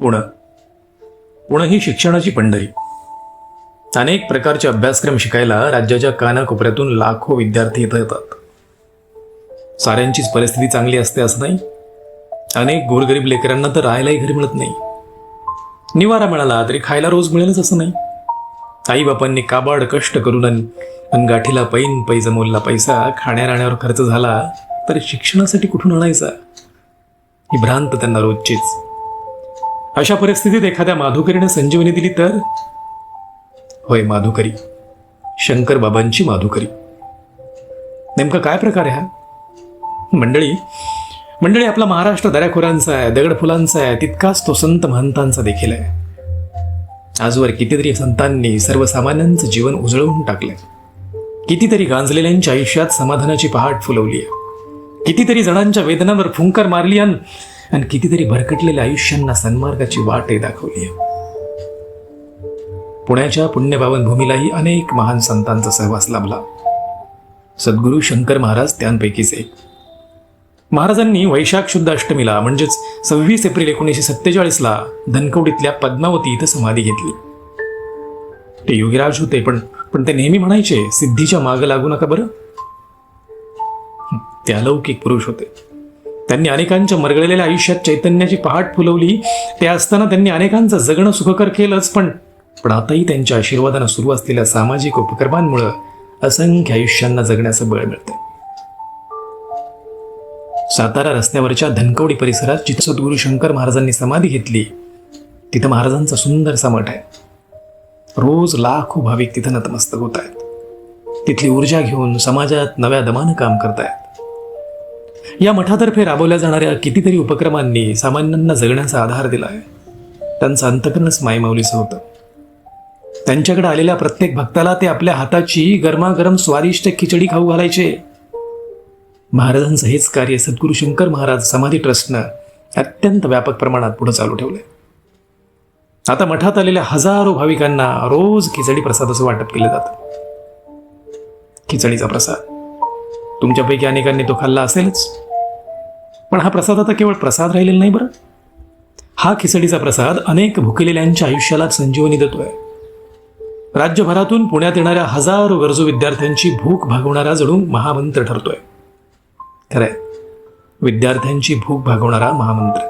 पुणं. पुणं ही शिक्षणाची पंढरी. अनेक प्रकारचे अभ्यासक्रम शिकायला राज्याच्या कानाकोपऱ्यातून लाखो विद्यार्थी इथं येतात. साऱ्यांचीच परिस्थिती चांगली असते असं नाही. अनेक गोरगरीब लेकरांना तर राहायलाही घरी मिळत नाही. निवारा मिळाला तरी खायला रोज मिळेलच असं नाही. आईबापांनी काबाड कष्ट करून आणि गाठीला पैन पै जमवलेला पैसा खाण्या राहण्यावर खर्च झाला तर शिक्षणासाठी कुठून आणायचा? ही भ्रांत त्यांना रोजचीच. अशा परिस्थितीत एखाद्या माधुकरीने संजीवनी दिली तर? होय माधुकरी. शंकर बाबांची माधुकरी. नेमका काय प्रकार आहे हा? मंडळी मंडळी आपला महाराष्ट्र दऱ्याखोरांचा आहे दगडफुलांचा आहे तितकाच तो संत महंतांचा देखील आहे. आजवर कितीतरी संतांनी सर्वसामान्यांचं जीवन उजळवून टाकलंय. कितीतरी गांजलेल्यांच्या आयुष्यात समाधानाची पहाट फुलवली आहे. कितीतरी जणांच्या वेदनांवर फुंकर मारली आणि आणि कितीतरी भरकटलेल्या आयुष्यांना सन्मार्गाची वाटही दाखवली आहे. पुण्याच्या पुण्यपावन भूमीलाही अनेक महान संतांचा सहवास लाभला. सद्गुरू शंकर महाराज त्यांपैकीच एक. महाराजांनी वैशाख शुद्ध अष्टमीला म्हणजेच सव्वीस एप्रिल एकोणीसशे सत्तेचाळीसला धनकवडीतल्या पद्मावती इथं समाधी घेतली. ते योगीराज होते पण पण ते नेहमी म्हणायचे सिद्धीच्या मागं लागू नका बरं. ते अलौकिक पुरुष होते. त्यांनी अनेकांच्या मरगळलेल्या आयुष्यात चैतन्याची पहाट फुलवली. ते असताना त्यांनी अनेकांचं जगणं सुखकर केलंच पण पण आताही त्यांच्या आशीर्वादानं सुरू असलेल्या सामाजिक उपक्रमांमुळं असंख्य आयुष्यांना जगण्याचं बळ मिळतं सातारा रस्त्यावरच्या धनकवडी परिसरात जिथं सद्गुरू शंकर महाराजांनी समाधी घेतली तिथं महाराजांचा सुंदरसा मठ आहे. रोज लाखो भाविक तिथं नतमस्तक होत आहेत. तिथली ऊर्जा घेऊन समाजात नव्या दमानं काम करतायत. या मठातर्फे राबवल्या जाणाऱ्या कितीतरी उपक्रमांनी सामान्यांना जगण्याचा आधार दिला आहे त्यांचं अंतकरणच मायमाऊलीचं होतं. त्यांच्याकडे आलेल्या प्रत्येक भक्ताला ते आपल्या हाताची गरमागरम स्वादिष्ट खिचडी खाऊ घालायचे. महाराजांचं हेच कार्य सद्गुरू शंकर महाराज समाधी ट्रस्टनं अत्यंत व्यापक प्रमाणात पुढे चालू ठेवलंय. आता मठात आलेल्या हजारो भाविकांना रोज खिचडी प्रसादाचं वाटप केलं जातं. खिचडीचा प्रसाद. तुमच्यापैकी अनेकांनी तो खाल्ला असेलच. पण हा प्रसाद आता केवळ प्रसाद राहिलेला नाही बरं. हा खिचडीचा प्रसाद अनेक भुकेलेल्यांच्या आयुष्याला संजीवनी देतोय. राज्यभरातून पुण्यात येणाऱ्या हजारो गरजू विद्यार्थ्यांची भूक भागवणारा जणू महामंत्र ठरतोय. खरंय. विद्यार्थ्यांची भूक भागवणारा महामंत्र.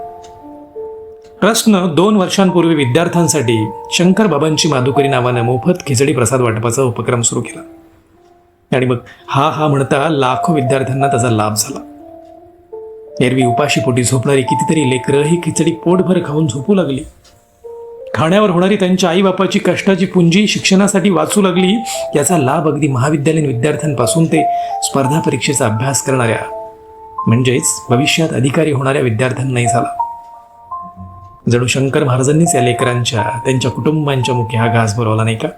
ट्रस्टनं दोन वर्षांपूर्वी विद्यार्थ्यांसाठी शंकर बाबांची माधुकरी नावानं मोफत खिचडी प्रसाद वाटपाचा उपक्रम सुरू केला. आणि मग हा हा म्हणता लाखो विद्यार्थ्यांना त्याचा लाभ झाला. एरवी उपाशीपोटी झोपणारी कितीतरी लेकरं ही खिचडी पोटभर खाऊन झोपू लागली. खाण्यावर होणारी त्यांच्या आईबापाची कष्टाची पुंजी शिक्षणासाठी वाचू लागली याचा लाभ अगदी महाविद्यालयीन विद्यार्थ्यांपासून ते स्पर्धा परीक्षेचा अभ्यास करणाऱ्या म्हणजेच भविष्यात अधिकारी होणाऱ्या विद्यार्थ्यांनाही झाला. जणू शंकर महाराजांनीच या लेकरांच्या त्यांच्या कुटुंबांच्या मुख्य हा घास भरवला नाही का?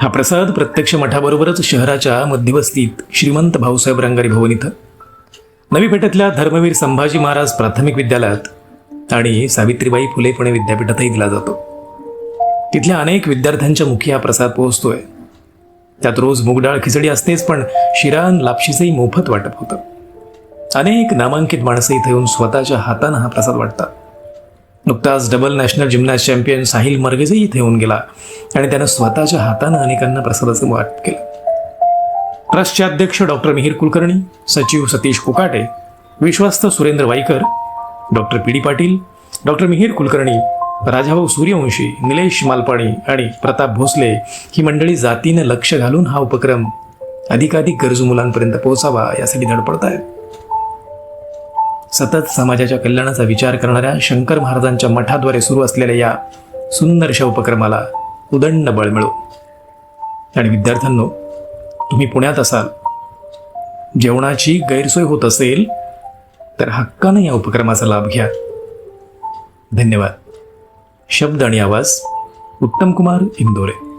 हा प्रसाद प्रत्यक्ष मठाबरोबरच शहराच्या मध्यवस्तीत श्रीमंत भाऊसाहेब रंगारी भवन इथं. नवी पेठेतल्या धर्मवीर संभाजी महाराज प्राथमिक विद्यालयात आणि सावित्रीबाई फुले पुणे विद्यापीठातही दिला जातो. तिथल्या अनेक विद्यार्थ्यांच्या मुखी हा प्रसाद पोहोचतोय. त्यात रोज मुगडाळ खिचडी असतेच पण शिरान लापशीचंही मोफत वाटप होतं. अनेक नामांकित माणसं इथे येऊन स्वतःच्या हातानं हा प्रसाद वाटतात. नुकताच double national gymnast champion Sahil मर्गेजही इथे येऊन गेला आणि त्यानं स्वतःच्या हातानं अनेकांना प्रसादाचं वाटप केलं. ट्रस्टचे अध्यक्ष डॉक्टर मिहीर कुलकर्णी सचिव सतीश कोकाटे विश्वस्त Surendra Waikar doctor P D Patil doctor Mihir Kulkarni Rajabhau Suryavanshi Nilesh Malpani आणि प्रताप भोसले ही मंडळी जातीनं लक्ष घालून हा उपक्रम अधिकाधिक गरजू मुलांपर्यंत पोहोचावा यासाठी धडपडत आहेत सतत समाजाच्या कल्याणाचा विचार करणाऱ्या शंकर महाराजांच्या मठाद्वारे सुरू असलेल्या या सुंदरशा उपक्रमाला उदंड बळ मिळो. आणि विद्यार्थ्यांनो तुम्ही पुण्यात असाल जेवणाची गैरसोय होत असेल तर हक्कानं या उपक्रमाचा लाभ घ्या. धन्यवाद. शब्द आणि आवाज उत्तम कुमार इंदोरे.